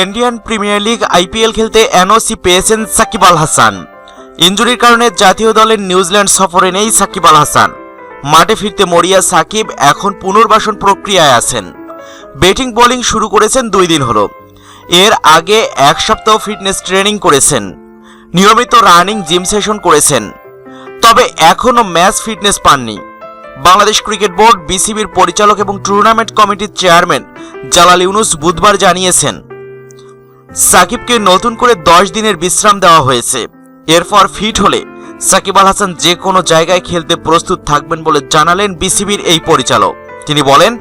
Indian premier league IPL খেলতে NOC পেয়েছেন সাকিব আল হাসান। ইঞ্জুরির কারণে জাতীয় দলের নিউজিল্যান্ড সফরে নেই সাকিব আল হাসান। মাঠে ফিরতে মরিয়া সাকিব এখন পুনর্বাসন প্রক্রিয়ায় আছেন। ব্যাটিং, বোলিং শুরু করেছেন দুই দিন হলো। এর আগে এক সপ্তাহ ফিটনেস ট্রেনিং করেছেন। নিয়মিত রানিং, জিম সেশন করেছেন। তবে এখনও ম্যাচ ফিটনেস পাননি। বাংলাদেশ ক্রিকেট বোর্ড, বিসিবির পরিচালক এবং টুর্নামেন্ট কমিটির চেয়ারম্যান জালাল ইউনুস বুধবার জানিয়েছেন সাকিবকে নতুন করে দশ দিনের বিশ্রাম দেওয়া হয়েছে। এরপর ফিট হলে সাকিব আল হাসান যে কোনো জায়গায় খেলতে প্রস্তুত থাকবেন বলে জানালেন বিসিবির এই পরিচালক। তিনি বলেন,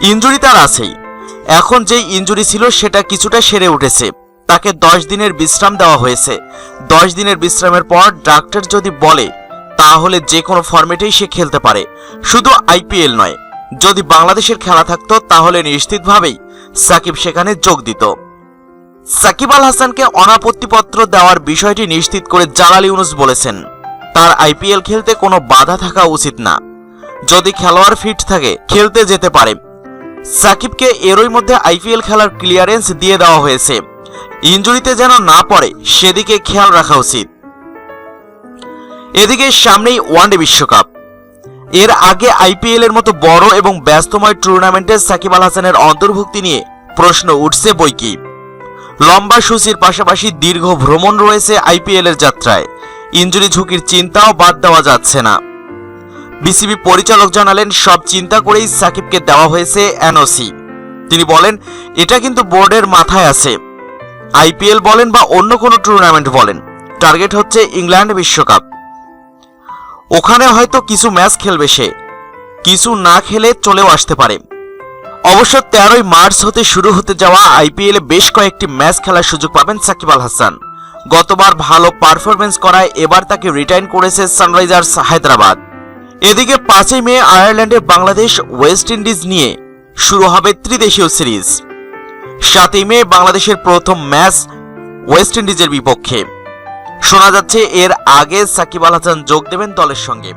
ইঞ্জুরি তার আছেই। এখন যে ইঞ্জুরি ছিল সেটা কিছুটা সেরে উঠেছে। তাকে দশ দিনের বিশ্রাম দেওয়া হয়েছে। দশ দিনের বিশ্রামের পর ডাক্তার যদি বলে, তাহলে যে কোনো ফরম্যাটেই সে খেলতে পারে। শুধু আইপিএল নয়, যদি বাংলাদেশের খেলা থাকতো তাহলে নিশ্চিতভাবেই সাকিব সেখানে যোগ দিত। সাকিব আল হাসানকে অনাপত্তিপত্র দেওয়ার বিষয়টি নিশ্চিত করে জালাল ইউনুস বলেছেন, তার আইপিএল খেলতে কোনো বাধা থাকা উচিত না। যদি খেলোয়াড় ফিট থাকে, খেলতে যেতে পারে। সাকিবকে এরই মধ্যে আইপিএল খেলার ক্লিয়ারেন্স দিয়ে দেওয়া হয়েছে। ইঞ্জুরিতে যেন না পড়ে, সেদিকে খেয়াল রাখা উচিত। এদিকে সামনেই ওয়ানডে বিশ্বকাপ। এর আগে আইপিএল এর মতো বড় এবং ব্যস্তময় টুর্নামেন্টে সাকিব আল হাসানের অন্তর্ভুক্তি নিয়ে প্রশ্ন উঠছে বইকি লম্বা সূচির পাশাপাশি দীর্ঘ ভ্রমণ রয়েছে আইপিএল এর যাত্রায়। ইঞ্জুরি ঝুঁকির চিন্তাও বাদ দেওয়া যাচ্ছে না। বিসিবি পরিচালক জানালেন, সব চিন্তা করেই সাকিবকে দেওয়া হয়েছে এনওসি। তিনি বলেন, এটা কিন্তু বোর্ডের মাথায় আছে। আইপিএল বলেন বা অন্য কোনো টুর্নামেন্ট বলেন, টার্গেট হচ্ছে ইংল্যান্ড বিশ্বকাপ। ওখানে হয়তো কিছু ম্যাচ খেলবে সে। কিছু না খেলে চলেও আসতে পারে। অবশ্য তেরোই মার্চ হতে শুরু হতে যাওয়া আইপিএল বেশ কয়েকটি ম্যাচ খেলার সুযোগ পাবেন সাকিব আল হাসান। গতবার ভালো পারফরমেন্স করায় এবার তাকে রিটার্ন করেছে সানরাইজার্স হায়দ্রাবাদ। এদিকে পাঁচই মে আয়ারল্যান্ডে বাংলাদেশ ওয়েস্ট ইন্ডিজ নিয়ে শুরু হবে ত্রিদেশীয় সিরিজ। সাতই মে বাংলাদেশের প্রথম ম্যাচ ওয়েস্ট ইন্ডিজের বিপক্ষে। শোনা যাচ্ছে এর আগে সাকিব আল হাসান যোগ দেবেন দলের সঙ্গে।